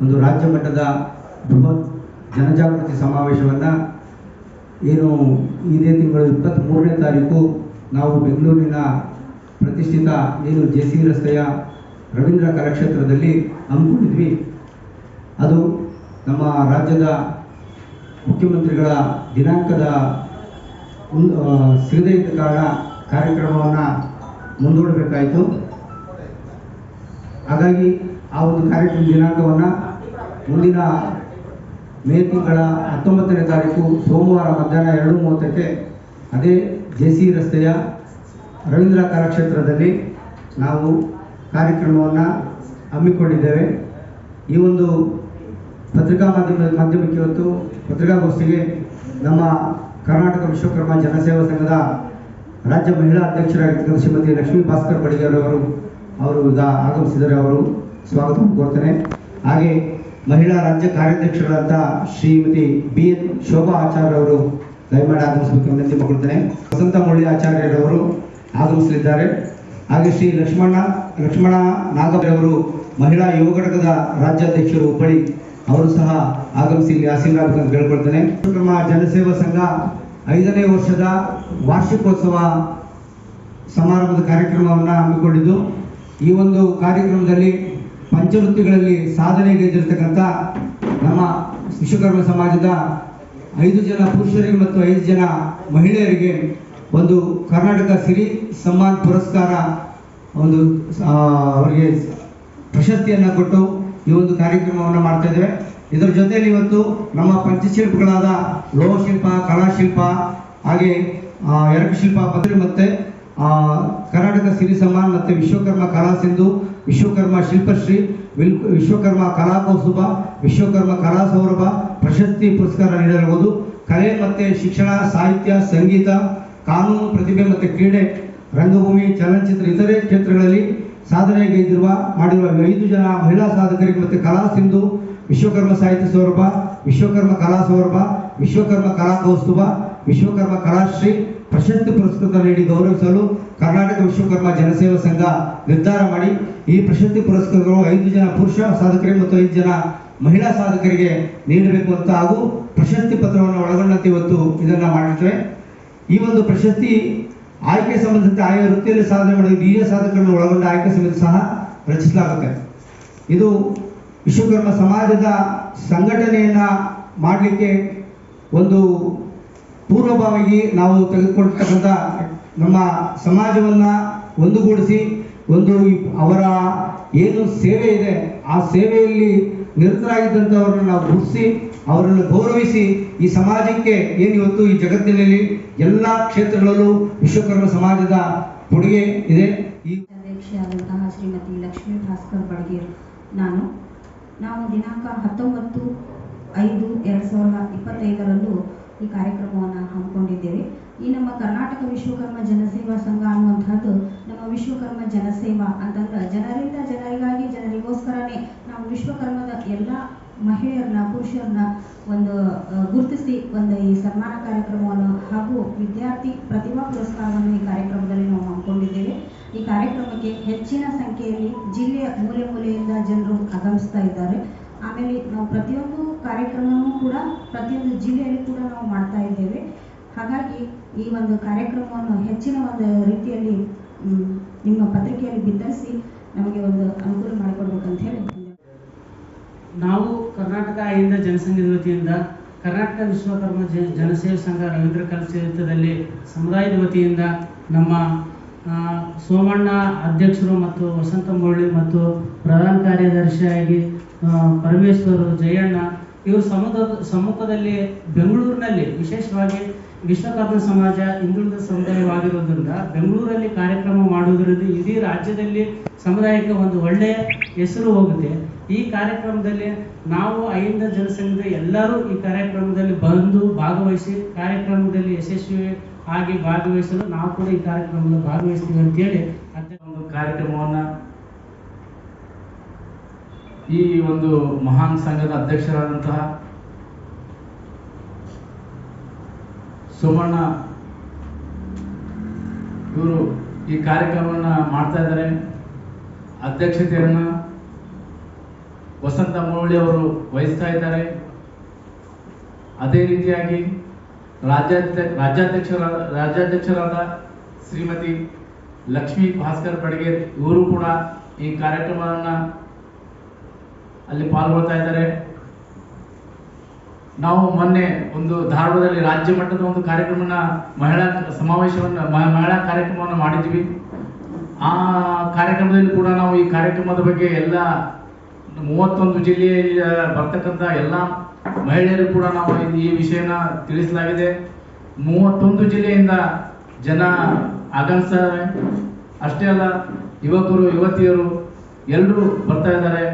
ಒಂದು ರಾಜ್ಯ ಮಟ್ಟದ ಬೃಹತ್ ಜನಜಾಗೃತಿ ಸಮಾವೇಶವನ್ನು ಏನು ಇದೇ ತಿಂಗಳು ಇಪ್ಪತ್ತ್ಮೂರನೇ ತಾರೀಕು ನಾವು ಬೆಂಗಳೂರಿನ ಪ್ರತಿಷ್ಠಿತ ಏನು ಜೆ ಸಿ ರಸ್ತೆಯ ರವೀಂದ್ರ ಕಲಾಕ್ಷೇತ್ರದಲ್ಲಿ ಹಮ್ಮಿಕೊಂಡಿದ್ವಿ. ಅದು ನಮ್ಮ ರಾಜ್ಯದ ಮುಖ್ಯಮಂತ್ರಿಗಳ ದಿನಾಂಕದ ಸಿಗದೇ ಇದ್ದ ಕಾರಣ ಕಾರ್ಯಕ್ರಮವನ್ನು ಮುಂದೂಡಬೇಕಾಯಿತು. ಹಾಗಾಗಿ ಆ ಒಂದು ಕಾರ್ಯಕ್ರಮ ದಿನಾಂಕವನ್ನು ಮುಂದಿನ ಮೇ ತಿಂಗಳ ಹತ್ತೊಂಬತ್ತನೇ ತಾರೀಕು ಸೋಮವಾರ ಮಧ್ಯಾಹ್ನ ಎರಡು ಮೂವತ್ತಕ್ಕೆ ಅದೇ ಜೆ ಸಿ ರಸ್ತೆಯ ರವೀಂದ್ರ ಕಲಾಕ್ಷೇತ್ರದಲ್ಲಿ ನಾವು ಕಾರ್ಯಕ್ರಮವನ್ನು ಹಮ್ಮಿಕೊಂಡಿದ್ದೇವೆ. ಈ ಒಂದು ಪತ್ರಿಕಾ ಮಾಧ್ಯಮ, ಮಾಧ್ಯಮಕ್ಕೆ ಇವತ್ತು ಪತ್ರಿಕಾಗೋಷ್ಠಿಗೆ ನಮ್ಮ ಕರ್ನಾಟಕ ವಿಶ್ವಕರ್ಮ ಜನಸೇವಾ ಸಂಘದ ರಾಜ್ಯ ಮಹಿಳಾ ಅಧ್ಯಕ್ಷರಾಗಿರ್ತಕ್ಕಂಥ ಶ್ರೀಮತಿ ಲಕ್ಷ್ಮೀ ಭಾಸ್ಕರ್ ಬಡಿಗೇರ್ ಅವರು ಆಗಮಿಸಿದರೆ ಅವರು ಸ್ವಾಗತ ಕೋರ್ತೇನೆ. ಹಾಗೆ ಮಹಿಳಾ ರಾಜ್ಯ ಕಾರ್ಯಾಧ್ಯಕ್ಷರಾದ ಶ್ರೀಮತಿ ಬಿ ಎನ್ ಶೋಭಾ ಆಚಾರ್ಯ ಅವರು ದಯಮಾಡಿ ಆಗಮಿಸಬೇಕು ವಿನಂತಿ ಮಾಡಿಕೊಳ್ತೇನೆ. ವಸಂತ ಮುಳ್ಳಿ ಆಚಾರ್ಯರವರು ಆಗಮಿಸಲಿದ್ದಾರೆ. ಹಾಗೆ ಶ್ರೀ ಲಕ್ಷ್ಮಣ ಲಕ್ಷ್ಮಣ ಅವರು ಮಹಿಳಾ ಯುವ ಘಟಕದ ರಾಜ್ಯಾಧ್ಯಕ್ಷರು ಹುಬ್ಬಳ್ಳಿ, ಅವರು ಸಹ ಆಗಮಿಸಿ ಇಲ್ಲಿ ಅಂತ ಕೇಳ್ಕೊಳ್ತೇನೆ. ವಿಶ್ವಕರ್ಮ ಜನಸೇವಾ ಸಂಘ ಐದನೇ ವರ್ಷದ ವಾರ್ಷಿಕೋತ್ಸವ ಸಮಾರಂಭದ ಕಾರ್ಯಕ್ರಮವನ್ನು ಹಮ್ಮಿಕೊಂಡಿದ್ದು. ಈ ಒಂದು ಕಾರ್ಯಕ್ರಮದಲ್ಲಿ ಪಂಚವೃತ್ತಿಗಳಲ್ಲಿ ಸಾಧನೆಗೈದಿರತಕ್ಕಂಥ ನಮ್ಮ ವಿಶ್ವಕರ್ಮ ಸಮಾಜದ ಐದು ಜನ ಪುರುಷರಿಗೆ ಮತ್ತು ಐದು ಜನ ಮಹಿಳೆಯರಿಗೆ ಒಂದು ಕರ್ನಾಟಕ ಸಿರಿ ಸಮ್ಮಾನ್ ಪುರಸ್ಕಾರ, ಒಂದು ಅವರಿಗೆ ಪ್ರಶಸ್ತಿಯನ್ನು ಕೊಟ್ಟು ಈ ಒಂದು ಕಾರ್ಯಕ್ರಮವನ್ನು ಮಾಡ್ತಾ ಇದ್ದೇವೆ. ಇದರ ಜೊತೆಯಲ್ಲಿ ಇವತ್ತು ನಮ್ಮ ಪಂಚಶಿಲ್ಪಗಳಾದ ಲೋಹಶಿಲ್ಪ, ಕಲಾಶಿಲ್ಪ, ಹಾಗೆ ಎರಡು ಶಿಲ್ಪ ಪತ್ರಿ ಮತ್ತು ಕರ್ನಾಟಕ ಸಿರಿ ಸಮ್ಮಾನ್ ಮತ್ತು ವಿಶ್ವಕರ್ಮ ಕಲಾ ಸಿಂಧು ವಿಶ್ವಕರ್ಮ ಶಿಲ್ಪಶ್ರೀ, ವಿಲ್ ವಿಶ್ವಕರ್ಮ ಕಲಾ ಕೌಸುಭ ವಿಶ್ವಕರ್ಮ ಕಲಾ ಸೌರಭ ಪ್ರಶಸ್ತಿ ಪುರಸ್ಕಾರ ನೀಡಲಾಗುವುದು. ಕಲೆ ಮತ್ತು ಶಿಕ್ಷಣ, ಸಾಹಿತ್ಯ, ಸಂಗೀತ, ಕಾನೂನು ಪ್ರತಿಭೆ ಮತ್ತು ಕ್ರೀಡೆ, ರಂಗಭೂಮಿ, ಚಲನಚಿತ್ರ, ಇತರೆ ಕ್ಷೇತ್ರಗಳಲ್ಲಿ ಸಾಧನೆಗೈದಿರುವ ಮಾಡಿರುವ ಐದು ಜನ ಮಹಿಳಾ ಸಾಧಕರಿಗೆ ಮತ್ತು ಕಲಾ ಸಿಂಧು, ವಿಶ್ವಕರ್ಮ ಸಾಹಿತ್ಯ ಸೌರಭ, ವಿಶ್ವಕರ್ಮ ಕಲಾ ಸೌರಭ, ವಿಶ್ವಕರ್ಮ ಕಲಾ ಕೌಸ್ತುಭ ವಿಶ್ವಕರ್ಮ ಕಲಾಶ್ರೀ ಪ್ರಶಸ್ತಿ ಪುರಸ್ಕೃತ ನೀಡಿ ಗೌರವಿಸಲು ಕರ್ನಾಟಕ ವಿಶ್ವಕರ್ಮ ಜನಸೇವಾ ಸಂಘ ನಿರ್ಧಾರ ಮಾಡಿ. ಈ ಪ್ರಶಸ್ತಿ ಪುರಸ್ಕೃತರು ಐದು ಜನ ಪುರುಷ ಸಾಧಕರಿಗೆ ಮತ್ತು ಐದು ಜನ ಮಹಿಳಾ ಸಾಧಕರಿಗೆ ನೀಡಬೇಕು ಅಂತ ಹಾಗೂ ಪ್ರಶಸ್ತಿ ಪತ್ರವನ್ನು ಒಳಗೊಂಡಂತೆ ಇವತ್ತು ಇದನ್ನು ಮಾಡಿರ್ತೇವೆ ಈ ಒಂದು ಪ್ರಶಸ್ತಿ ಆಯ್ಕೆ ಸಂಬಂಧಿಸಿದಂತೆ ಆಯಾ ವೃತ್ತಿಯಲ್ಲಿ ಸಾಧನೆ ಮಾಡಿದ ಹಿರಿಯ ಸಾಧಕರನ್ನು ಒಳಗೊಂಡ ಆಯ್ಕೆ ಸಮಿತಿ ಸಹ ರಚಿಸಲಾಗುತ್ತೆ. ಇದು ವಿಶ್ವಕರ್ಮ ಸಮಾಜದ ಸಂಘಟನೆಯನ್ನು ಮಾಡಲಿಕ್ಕೆ ಒಂದು ಪೂರ್ವಭಾವಿಯಾಗಿ ನಾವು ತೆಗೆದುಕೊಳ್ತಕ್ಕಂಥ ನಮ್ಮ ಸಮಾಜವನ್ನ ಒಂದುಗೂಡಿಸಿ, ಒಂದು ಅವರ ಏನು ಸೇವೆ ಇದೆ, ಆ ಸೇವೆಯಲ್ಲಿ ನಿರತರಾಗಿದ್ದಂಥವ್ರನ್ನ ನಾವು ಗುರುತಿಸಿ, ಅವರನ್ನು ಗೌರವಿಸಿ ಈ ಸಮಾಜಕ್ಕೆ ಏನು ಇವತ್ತು ಈ ಜಗತ್ತಿನಲ್ಲಿ ಎಲ್ಲ ಕ್ಷೇತ್ರಗಳಲ್ಲೂ ವಿಶ್ವಕರ್ಮ ಸಮಾಜದ ಕೊಡುಗೆ ಇದೆ. ಈ ಅಧ್ಯಕ್ಷೆಯಾದಂತಹ ಶ್ರೀಮತಿ ಲಕ್ಷ್ಮೀ ಭಾಸ್ಕರ್ ಬಡ್ಗೇರ್. ನಾನು ನಾವು ದಿನಾಂಕ ಹತ್ತೊಂಬತ್ತು ಐದು ಎರಡು ಸಾವಿರದ ಇಪ್ಪತ್ತೈದರಂದು ಈ ಕಾರ್ಯಕ್ರಮವನ್ನು ಹಮ್ಮಿಕೊಂಡಿದ್ದೇವೆ. ಈ ನಮ್ಮ ಕರ್ನಾಟಕ ವಿಶ್ವಕರ್ಮ ಜನಸೇವಾ ಸಂಘ ಅನ್ನುವಂಥದ್ದು ನಮ್ಮ ವಿಶ್ವಕರ್ಮ ಜನಸೇವಾ ಅಂತಂದ್ರೆ ಜನರಿಂದ ಜನರಿಗಾಗಿ ಜನರಿಗೋಸ್ಕರನೇ ನಾವು ವಿಶ್ವಕರ್ಮದ ಎಲ್ಲ ಮಹಿಳೆಯರನ್ನ, ಪುರುಷರನ್ನ ಒಂದು ಗುರುತಿಸಿ ಒಂದು ಈ ಸನ್ಮಾನ ಕಾರ್ಯಕ್ರಮವನ್ನು ಹಾಗೂ ವಿದ್ಯಾರ್ಥಿ ಪ್ರತಿಭಾ ಪುರಸ್ಕಾರವನ್ನು ಈ ಕಾರ್ಯಕ್ರಮದಲ್ಲಿ ನಾವು ಹಮ್ಮಿಕೊಂಡಿದ್ದೇವೆ. ಈ ಕಾರ್ಯಕ್ರಮಕ್ಕೆ ಹೆಚ್ಚಿನ ಸಂಖ್ಯೆಯಲ್ಲಿ ಜಿಲ್ಲೆಯ ಮೂಲೆ ಮೂಲೆಯಿಂದ ಜನರು ಆಗಮಿಸ್ತಾ ಇದ್ದಾರೆ. ಆಮೇಲೆ ನಾವು ಪ್ರತಿಯೊಂದು ಕೂಡ ಪ್ರತಿಯೊಂದು ಜಿಲ್ಲೆಯಲ್ಲಿ ಕೂಡ ನಾವು ಮಾಡ್ತಾ ಇದ್ದೇವೆ. ಹಾಗಾಗಿ ಈ ಒಂದು ಕಾರ್ಯಕ್ರಮವನ್ನು ಹೆಚ್ಚಿನ ಒಂದು ರೀತಿಯಲ್ಲಿ ನಿಮ್ಮ ಪತ್ರಿಕೆಯಲ್ಲಿ ಬಿತ್ತರಿಸಿ ನಮಗೆ ಒಂದು ಅನುಕೂಲ ಮಾಡಿಕೊಡ್ಬೇಕಂತ ಹೇಳಿ ನಾವು ಕರ್ನಾಟಕ ಆಯ್ದ ಜನಸಂಘದ ವತಿಯಿಂದ ಕರ್ನಾಟಕ ವಿಶ್ವಕರ್ಮ ಜನಸೇವಾ ಸಂಘ ರವೀಂದ್ರ ಕಲಾಕ್ಷೇತ್ರದಲ್ಲಿ ಸಮುದಾಯದ ವತಿಯಿಂದ ನಮ್ಮ ಸೋಮಣ್ಣ ಅಧ್ಯಕ್ಷರು ಮತ್ತು ವಸಂತ ಮುರಳಿ ಮತ್ತು ಪ್ರಧಾನ ಕಾರ್ಯದರ್ಶಿಯಾಗಿ ಪರಮೇಶ್ವರು ಜಯಣ್ಣ ಇವರು ಸಮುದ ಸಮ್ಮುಖದಲ್ಲಿ ಬೆಂಗಳೂರಿನಲ್ಲಿ ವಿಶೇಷವಾಗಿ ವಿಶ್ವಕರ್ಮ ಸಮಾಜ ಹಿಂದುಳಿದ ಸಮುದಾಯವಾಗಿರೋದ್ರಿಂದ ಬೆಂಗಳೂರಲ್ಲಿ ಕಾರ್ಯಕ್ರಮ ಮಾಡುವುದರಿಂದ ಇಡೀ ರಾಜ್ಯದಲ್ಲಿ ಸಮುದಾಯಕ್ಕೆ ಒಂದು ಒಳ್ಳೆಯ ಹೆಸರು ಹೋಗುತ್ತೆ. ಈ ಕಾರ್ಯಕ್ರಮದಲ್ಲಿ ನಾವು ಐಂದ ಜನಸಂಘದ ಎಲ್ಲರೂ ಈ ಕಾರ್ಯಕ್ರಮದಲ್ಲಿ ಬಂದು ಭಾಗವಹಿಸಿ ಕಾರ್ಯಕ್ರಮದಲ್ಲಿ ಯಶಸ್ವಿ ಆಗಿ ಭಾಗವಹಿಸಲು ನಾವು ಕೂಡ ಈ ಕಾರ್ಯಕ್ರಮದಲ್ಲಿ ಭಾಗವಹಿಸ್ತೀವಿ ಅಂತೇಳಿ ಅಂತ ಒಂದು ಕಾರ್ಯಕ್ರಮವನ್ನ ಈ ಒಂದು ಮಹಾನ್ ಸಂಘದ ಅಧ್ಯಕ್ಷರಾದಂತಹ ಸುಮಣ್ಣ ಇವರು ಈ ಕಾರ್ಯಕ್ರಮವನ್ನು ಮಾಡ್ತಾ ಇದ್ದಾರೆ. ಅಧ್ಯಕ್ಷತೆಯನ್ನು ವಸಂತ ಮುರಳಿ ಅವರು ವಹಿಸ್ತಾ ಇದ್ದಾರೆ. ಅದೇ ರೀತಿಯಾಗಿ ರಾಜ್ಯಾಧ್ಯ ರಾಜ್ಯಾಧ್ಯಕ್ಷರಾದ ರಾಜ್ಯಾಧ್ಯಕ್ಷರಾದ ಶ್ರೀಮತಿ ಲಕ್ಷ್ಮೀ ಭಾಸ್ಕರ್ ಬಡಗೇರ್ ಇವರು ಕೂಡ ಈ ಕಾರ್ಯಕ್ರಮವನ್ನು ಅಲ್ಲಿ ಪಾಲ್ಗೊಳ್ತಾ ಇದ್ದಾರೆ. ನಾವು ಮೊನ್ನೆ ಒಂದು ಧಾರವಾಡದಲ್ಲಿ ರಾಜ್ಯ ಮಟ್ಟದ ಒಂದು ಕಾರ್ಯಕ್ರಮನ ಮಹಿಳಾ ಸಮಾವೇಶವನ್ನು ಮಹಿಳಾ ಕಾರ್ಯಕ್ರಮವನ್ನು ಮಾಡಿದ್ವಿ. ಆ ಕಾರ್ಯಕ್ರಮದಲ್ಲಿ ಕೂಡ ನಾವು ಈ ಕಾರ್ಯಕ್ರಮದ ಬಗ್ಗೆ ಎಲ್ಲ ಮೂವತ್ತೊಂದು ಜಿಲ್ಲೆಯಲ್ಲಿ ಬರ್ತಕ್ಕಂಥ ಎಲ್ಲ ಮಹಿಳೆಯರು ಕೂಡ ನಾವು ಈ ವಿಷಯನ ತಿಳಿಸಲಾಗಿದೆ. ಮೂವತ್ತೊಂದು ಜಿಲ್ಲೆಯಿಂದ ಜನ ಆಗಮಿಸ್ತಾರೆ ಅಷ್ಟೇ ಅಲ್ಲ, ಯುವಕರು, ಯುವತಿಯರು ಎಲ್ಲರೂ ಬರ್ತಾ ಇದ್ದಾರೆ.